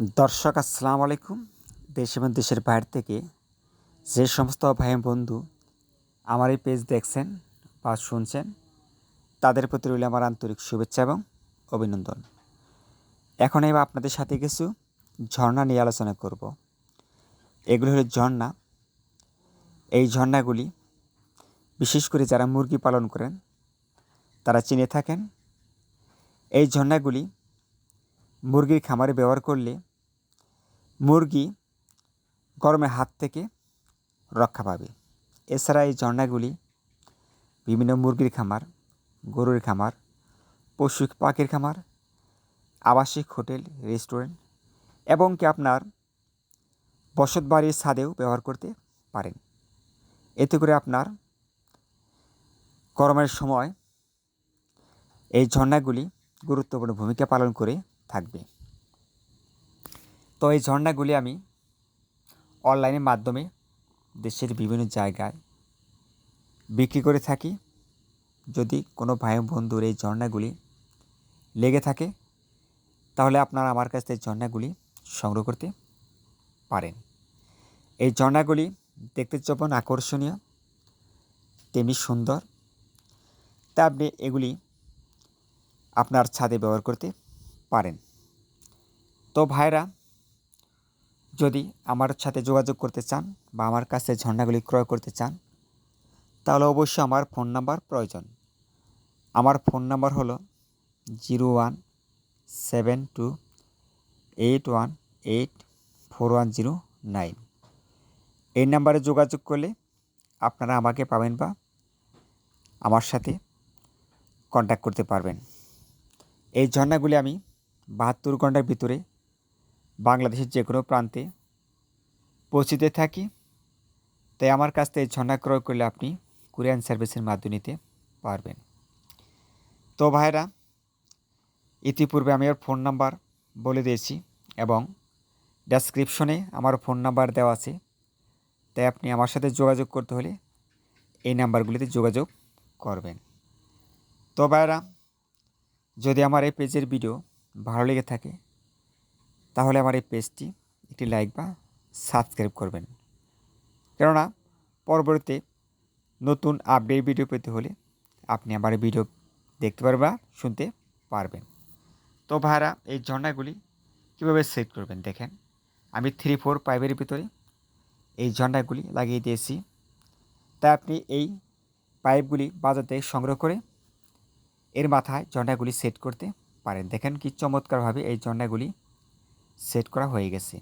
দর্শক, আসসালামু আলাইকুম। দেশ এবং দেশের বাইরে থেকে যে সমস্ত ভাই বন্ধু আমার এই পেজ দেখছেন বা শুনছেন, তাদের প্রতি রইল আমার আন্তরিক শুভেচ্ছা এবং অভিনন্দন। এখন এবার আপনাদের সাথে কিছু ঝর্ণা নিয়ে আলোচনা করব। এগুলো হলো ঝর্ণা। এই ঝর্ণাগুলি বিশেষ করে যারা মুরগি পালন করেন, তারা চিনে থাকেন। এই ঝর্ণাগুলি মুরগির খামারে ব্যবহার করলে মুরগি গরমের হাত থেকে রক্ষা পাবে। এছাড়া এই ঝর্ণাগুলি বিভিন্ন মুরগির খামার, গরুর খামার, পশু পাখির খামার, আবাসিক হোটেল, রেস্টুরেন্ট এবং কি আপনার বসত বাড়ির ছাদেও ব্যবহার করতে পারেন। এতে করে আপনার গরমের সময় এই ঝর্ণাগুলি গুরুত্বপূর্ণ ভূমিকা পালন করে থাকবে। তো এই ঝর্ণাগুলি আমি অনলাইনের মাধ্যমে দেশের বিভিন্ন জায়গায় বিক্রি করে থাকি। যদি কোনো ভাই বন্ধুর এই ঝর্ণাগুলি লেগে থাকে, তাহলে আপনারা আমার কাছ থেকে ঝর্ণাগুলি সংগ্রহ করতে পারেন। এই ঝর্ণাগুলি দেখতে যেমন আকর্ষণীয়, তেমনি সুন্দর। তা আপনি এগুলি আপনার ছাদে ব্যবহার করতে পারেন। তো ভাইরা যদি আমার সাথে যোগাযোগ করতে চান বা আমার কাছে ঝর্ণাগুলি ক্রয় করতে চান, তাহলে অবশ্যই আমার ফোন নাম্বার প্রয়োজন। আমার ফোন নাম্বার হলো zero one seven two eight one eight four one zero nine. এই নাম্বারে যোগাযোগ করলে আপনারা আমাকে পাবেন বা আমার সাথে কন্ট্যাক্ট করতে পারবেন। এই ঝর্ণাগুলি আমি বাহাত্তর ঘণ্টার ভিতরে বাংলাদেশের যে কোনো প্রান্তে পৌঁছিতে থাকি। তাই আমার কাছ থেকে ঝর্ণা ক্রয় করলে আপনি কুরিয়ান সার্ভিসের মাধ্যমে নিতে পারবেন। তো ভাইরা ইতিপূর্বে আমি ফোন নাম্বার বলে দিয়েছি এবং ডেসক্রিপশনে আমার ফোন নাম্বার দেওয়া আছে। তাই আপনি আমার সাথে যোগাযোগ করতে হলে এই নাম্বারগুলিতে যোগাযোগ করবেন। তো ভাইরা যদি আমার এই পেজের ভিডিও ভালো লেগে থাকে তাহলে আমার এই পেজটি একটি লাইক বা সাবস্ক্রাইব করবেন। কেননা পরবর্তীতে নতুন আপডেট ভিডিও পেতে হলে আপনি আমার ভিডিও দেখতে পারবেন বা শুনতে পারবেন। তো ভাইরা, এই ঝর্ণাগুলি কীভাবে সেট করবেন দেখেন? আমি থ্রি ফোর পাইপের ভিতরে এই ঝর্ণাগুলি লাগিয়ে দিয়েছি। তাই আপনি এই পাইপগুলি থেকে সংগ্রহ করে এর মাথায় ঝর্ণাগুলি সেট করতে পারেন। দেখেন কি চমৎকারভাবে এই ঝর্ণাগুলি সেট করা হয়ে গেছে।